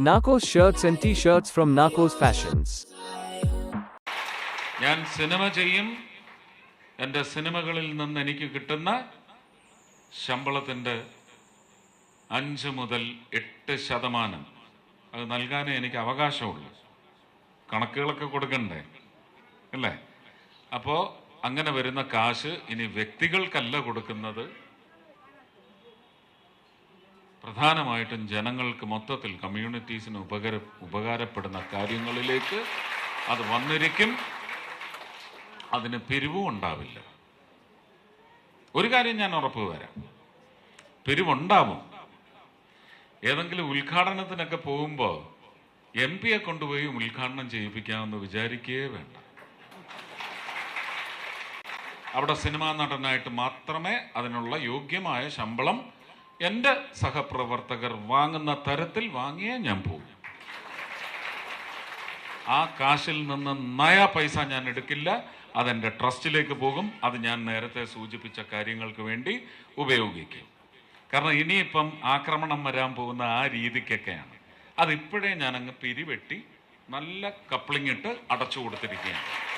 Narcos shirts and t-shirts from Narcos Fashions. ഞാൻ cinema ചെയ്യും. എന്റെ സിനിമകളിൽ നിന്ന് എനിക്ക് കിട്ടുന്ന ശമ്പളത്തിന്റെ അഞ്ച് മുതൽ എട്ട് ശതമാനം. അത് നൽകാനേ എനിക്ക് അവകാശമുള്ളൂ. കണക്കുകളൊക്കെ കൊടുക്കണ്ടേ? അല്ലേ? അപ്പോൾ അങ്ങനെ വരുന്ന കാശ് ഇനി വ്യക്തികൾക്കല്ല കൊടുക്കുന്നത്. പ്രധാനമായിട്ടും ജനങ്ങൾക്ക് മൊത്തത്തിൽ കമ്മ്യൂണിറ്റീസിന് ഉപകര ഉപകാരപ്പെടുന്ന കാര്യങ്ങളിലേക്ക് അത് വന്നിരിക്കും. അതിന് പിരിവും ഉണ്ടാവില്ല ഒരു കാര്യം ഞാൻ ഉറപ്പ് വരാം പിരിവുണ്ടാവും. ഏതെങ്കിലും ഉദ്ഘാടനത്തിനൊക്കെ പോകുമ്പോൾ എം പിയെ കൊണ്ടുപോയി ഉദ്ഘാടനം ചെയ്യിപ്പിക്കാമെന്ന് വിചാരിക്കുകയേ വേണ്ട. അവിടെ സിനിമാ നടനായിട്ട് മാത്രമേ അതിനുള്ള യോഗ്യമായ ശമ്പളം എന്റെ സഹപ്രവർത്തകർ വാങ്ങുന്ന തരത്തിൽ വാങ്ങിയേ ഞാൻ പോകും ആ കാശിൽ നിന്ന് നയ പൈസ ഞാൻ എടുക്കില്ല. അതെന്റെ ട്രസ്റ്റിലേക്ക് പോകും. അത് ഞാൻ നേരത്തെ സൂചിപ്പിച്ച കാര്യങ്ങൾക്ക് വേണ്ടി ഉപയോഗിക്കും. കാരണം ഇനിയിപ്പം ആക്രമണം വരാൻ പോകുന്ന ആ രീതിക്കൊക്കെയാണ്. അതിപ്പോഴേ ഞാനങ്ങ് പിരിവെട്ടി നല്ല കപ്ലിങ്ങിട്ട് അടച്ചു കൊടുത്തിരിക്കുകയാണ്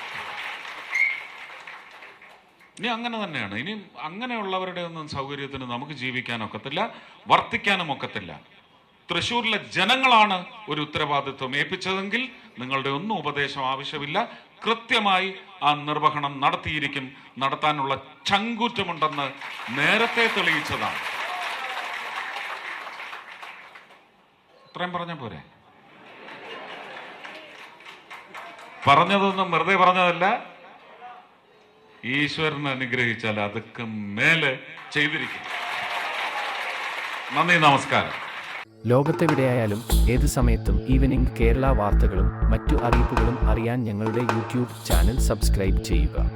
ഇനി അങ്ങനെ തന്നെയാണ്. ഇനി അങ്ങനെയുള്ളവരുടെ ഒന്നും സൗകര്യത്തിന് നമുക്ക് ജീവിക്കാൻ ഒക്കത്തില്ല വർത്തിക്കാനും ഒക്കത്തില്ല. തൃശ്ശൂരിലെ ജനങ്ങളാണ് ഒരു ഉത്തരവാദിത്വം ഏൽപ്പിച്ചതെങ്കിൽ നിങ്ങളുടെ ഒന്നും ഉപദേശം ആവശ്യമില്ല. കൃത്യമായി ആ നിർവഹണം നടത്തിയിരിക്കും. നടത്താനുള്ള ചങ്കൂറ്റമുണ്ടെന്ന് നേരത്തെ തെളിയിച്ചതാണ്. ഇത്രയും പറഞ്ഞ പോരെ? പറഞ്ഞതൊന്നും വെറുതെ പറഞ്ഞതല്ല. ഈശ്വരൻ അനുഗ്രഹിച്ചാൽ അതൊക്കെ മേലെ ചെയ്തിരിക്കും. നന്ദി നമസ്കാരം. ലോകത്തെവിടെയായാലും ഏത് സമയത്തും ഈവനിംഗ് കേരള വാർത്തകളും മറ്റു അറിയിപ്പുകളും അറിയാൻ ഞങ്ങളുടെ യൂട്യൂബ് ചാനൽ സബ്സ്ക്രൈബ് ചെയ്യുക.